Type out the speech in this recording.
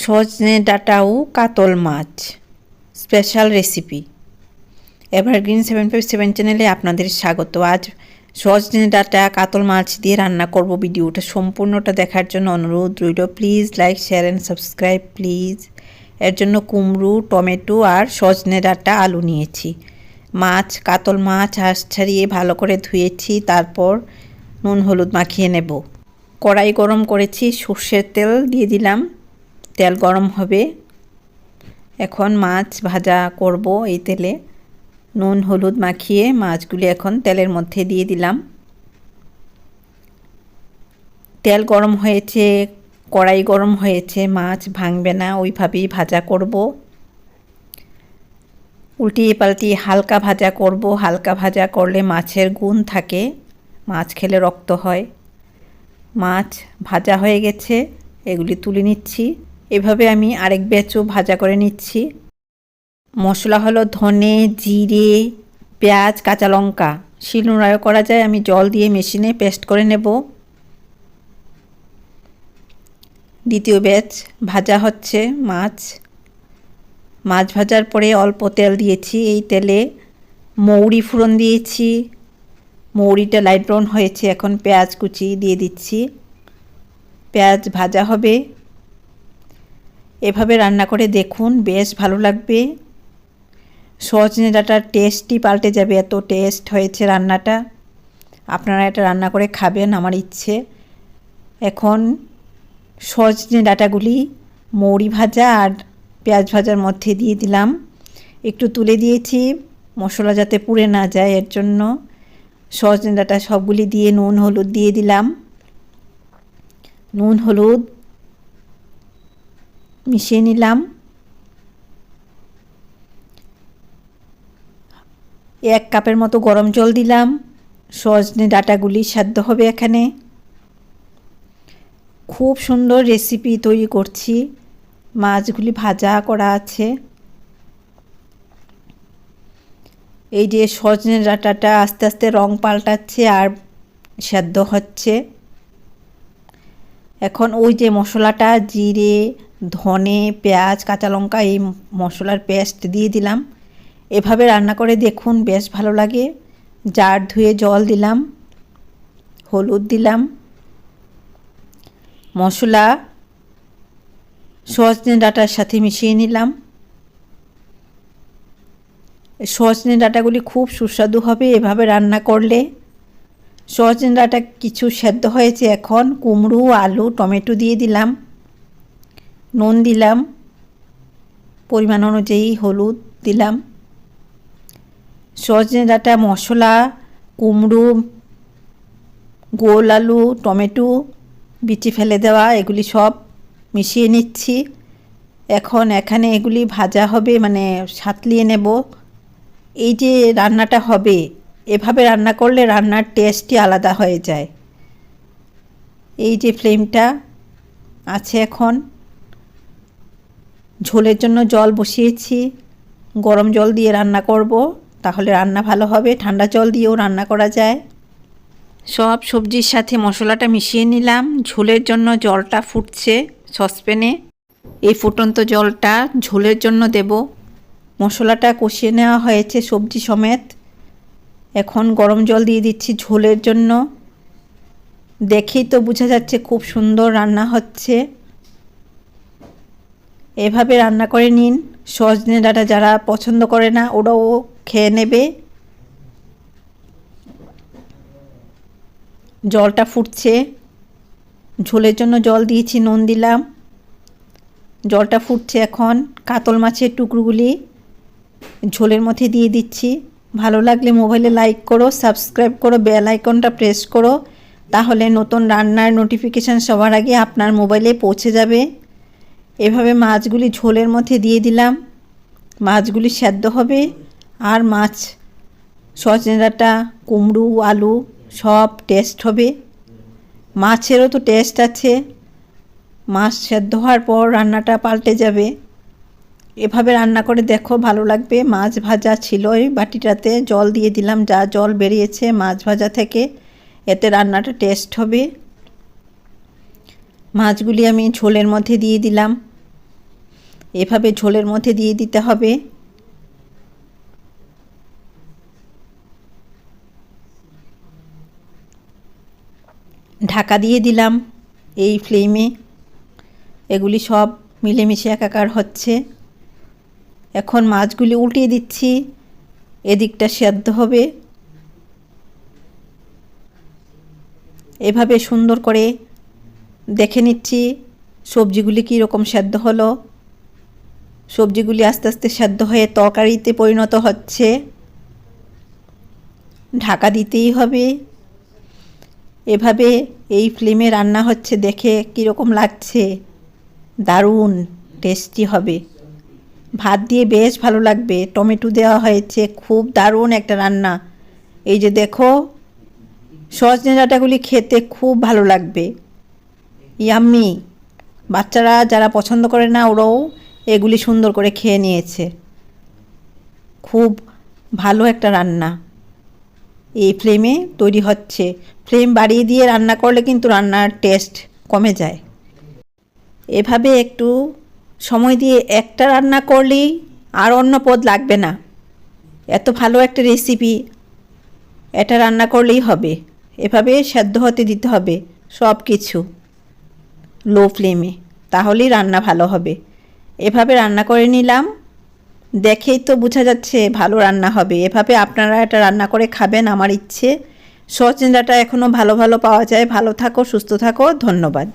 সজনে ডাটা ও কাতল মাছ। Special recipe evergreen seven five seven চ্যানেলে আপনাদের স্বাগত। আজ সজনে ডাটা, কাতল মাছ দিয়ে রান্না করব ভিডিওটা। সম্পূর্ণটা দেখার জন্য অনুরোধ রইল। Please like share and subscribe please এর জন্য কুমড়ো, টমেটো আর সজনে ডাটা আলু নিয়েছি। মাছ, কাতল মাছ, হাঁস ছাড়িয়ে ভালো করে ধুয়েছি। তারপর নুন হলুদ মাখিয়ে নেব। কড়াই গরম করেছি। সর্ষের তেল দিয়ে দিলাম। তেল গরম হবে। এখন মাছ ভাজা করব এই তেলে। নুন, হলুদ মাখিয়ে মাছগুলি এখন তেলের মধ্যে দিয়ে দিলাম। তেল গরম হয়েছে, কড়াই গরম হয়েছে, মাছ ভাঙবে না, ওইভাবেই ভাজা করব। উল্টিয়ে পাল্টিয়ে হালকা ভাজা করব। হালকা ভাজা করলে মাছের গুণ থাকে, মাছ খেলে রক্ত হয়। মাছ ভাজা হয়ে গেছে, এগুলি তুলে নিচ্ছি। এভাবে আমি আরেক ব্যাচও ভাজা করে নিচ্ছি। মশলা হলো ধনে, জিরে, পেঁয়াজ, কাঁচা লঙ্কা। শিলনোড়াও করা যায়, আমি জল দিয়ে মেশিনে পেস্ট করে নেব। দ্বিতীয় ব্যাচ ভাজা হচ্ছে মাছ। মাছ ভাজার পরে অল্প তেল দিয়েছি। এই তেলে মৌরি ফুরন দিয়েছি। মৌরিটা লাইট ব্রাউন হয়েছে, এখন পেঁয়াজ কুচি দিয়ে দিচ্ছি। পেঁয়াজ ভাজা হবে। এভাবে রান্না করে দেখুন, বেশ ভালো লাগবে। সজনে ডাটার টেস্টই পাল্টে যাবে, এত টেস্ট হয়েছে রান্নাটা। আপনারা এটা রান্না করে খাবেন, আমার ইচ্ছে। এখন সজনে ডাটাগুলি মৌরি ভাজা আর পেঁয়াজ ভাজার মধ্যে দিয়ে দিলাম। একটু তুলে দিয়েছি, মশলা যাতে পুড়ে না যায়, এর জন্য সজনে ডাটা সবগুলি দিয়ে নুন, হলুদ দিয়ে দিলাম। নুন, হলুদ মিশিয়ে নিলাম। এক কাপের মতো গরম জল দিলাম। সজনে ডাটাগুলি সাধ্য হবে এখানে। খুব সুন্দর রেসিপি তৈরি করছি। মাছগুলি ভাজা করা আছে। এই যে সজনে ডাটাটা আস্তে আস্তে রং পাল্টাচ্ছে আর সেদ্ধ হচ্ছে। এখন ওই যে মশলাটা, জিরে ধনে, পেঁয়াজ, কাঁচা লঙ্কা এই মশলার পেস্ট দিয়ে দিলাম। এভাবে রান্না করে দেখুন, বেশ ভালো লাগে। জার ধুয়ে জল দিলাম, হলুদ দিলাম। মশলা সজনে ডাটার সাথে মিশিয়ে নিলাম। সজনে ডাটাগুলি খুব সুস্বাদু হবে এভাবে রান্না করলে। সজনে ডাটা কিছু সেদ্ধ হয়েছে এখন, কুমড়ো, আলু, টমেটো দিয়ে দিলাম। নুন দিলাম, পরিমাণ অনুযায়ী হলুদ দিলাম, সজনে ডাঁটা মশলা, কুমড়ো, গোল আলু, টমেটো, বিচি ফেলে দেওয়া, এগুলি সব মিশিয়ে নিচ্ছি। এখন এখানে এগুলি ভাজা হবে মানে সাতলিয়ে নেব। এই যে রান্নাটা হবে, এভাবে রান্না করলে রান্নার টেস্টই আলাদা হয়ে যায়। এই যে ফ্লেমটা আছে এখন। ঝোলের জন্য জল বসিয়েছি। গরম জল দিয়ে রান্না করব, তাহলে রান্না ভালো হবে। ঠান্ডা জল দিয়েও রান্না করা যায়। সব সবজির সাথে মশলাটা মিশিয়ে নিলাম। ঝোলের জন্য জলটা ফুটছে সসপ্যানে। এই ফুটন্ত জলটা ঝোলের জন্য দেব। মশলাটা কষিয়ে নেওয়া হয়েছে সবজি সমেত। এখন গরম জল দিয়ে দিচ্ছি ঝোলের জন্য। দেখেই তো বোঝা যাচ্ছে খুব সুন্দর রান্না হচ্ছে। এভাবে রান্না করে নিন। সজনে ডাটা যারা পছন্দ করে না, ওরাও খেয়ে নেবে। জলটা ফুটছে। ঝোলের জন্য জল দিয়েছি, নুন দিলাম। জলটা ফুটছে এখন। কাতল মাছের টুকরোগুলি ঝোলের মধ্যে দিয়ে দিচ্ছি। ভালো লাগলে মোবাইলে লাইক করো, সাবস্ক্রাইব করো, বেল আইকনটা প্রেস করো। তাহলে নতুন রান্নার নোটিফিকেশান সবার আগে আপনার মোবাইলে পৌঁছে যাবে। এভাবে মাছগুলি ঝোলের মধ্যে দিয়ে দিলাম। মাছগুলি সেদ্ধ হবে। আর মাছ সজনে ডাঁটা কুমড়ো, আলু সব টেস্ট হবে। মাছেরও তো টেস্ট আছে। মাছ সেদ্ধ হওয়ার পর রান্নাটা পাল্টে যাবে। এভাবে রান্না করে দেখো, ভালো লাগবে। মাছ ভাজা ছিল ওই বাটিটাতে। জল দিয়ে দিলাম, যা জল বেরিয়েছে মাছ ভাজা থেকে। এতে রান্নাটা টেস্ট হবে। মাছগুলি আমি ঝোলের মধ্যে দিয়ে দিলাম। এভাবে ঝোলের মধ্যে দিয়ে দিতে হবে। ঢাকা দিয়ে দিলাম এই ফ্লেমে এগুলি সব মিলেমিশে একাকার হচ্ছে। এখন মাছগুলি উল্টিয়ে দিচ্ছি। এদিকটা সেদ্ধ হবে। এভাবে সুন্দর করে দেখে নিচ্ছি সবজিগুলি কীরকম সেদ্ধ হলো। সবজিগুলি আস্তে আস্তে সেদ্ধ হয়ে তরকারিতে পরিণত হচ্ছে। ঢাকা দিতেই হবে। এভাবে এই ফ্লেমে রান্না হচ্ছে দেখে কীরকম লাগছে? দারুণ টেস্টি হবে। ভাত দিয়ে বেশ ভালো লাগবে। টমেটো দেওয়া হয়েছে, খুব দারুণ একটা রান্না। এই যে দেখো, সজনে ডাঁটাগুলি খেতে খুব ভালো লাগবে। ইয়াম্মি, বাচ্চারা যারা পছন্দ করে না ওরাও এগুলি সুন্দর করে খেয়ে নিয়েছে। খুব ভালো একটা রান্না। এই ফ্লেমে তৈরি হচ্ছে। ফ্লেম বাড়িয়ে দিয়ে রান্না করলে কিন্তু রান্নার টেস্ট কমে যায়। এভাবে একটু সময় দিয়ে একটা রান্না করলেই আর অন্য পদ লাগবে না। এত ভালো একটা রেসিপি এটা রান্না করলেই হবে। এভাবে সেদ্ধ হতে দিতে হবে সব কিছু লো ফ্লেমে তাহলেই রান্না ভালো হবে। এভাবে রান্না করে নিলাম। দেখেই তো বোঝা যাচ্ছে ভালো রান্না হবে। এভাবে আপনারা এটা রান্না করে খাবেন আমার ইচ্ছে। সচিন্দাটা এখনও ভালো ভালো পাওয়া যায়। ভালো থাকো, সুস্থ থাকো। ধন্যবাদ।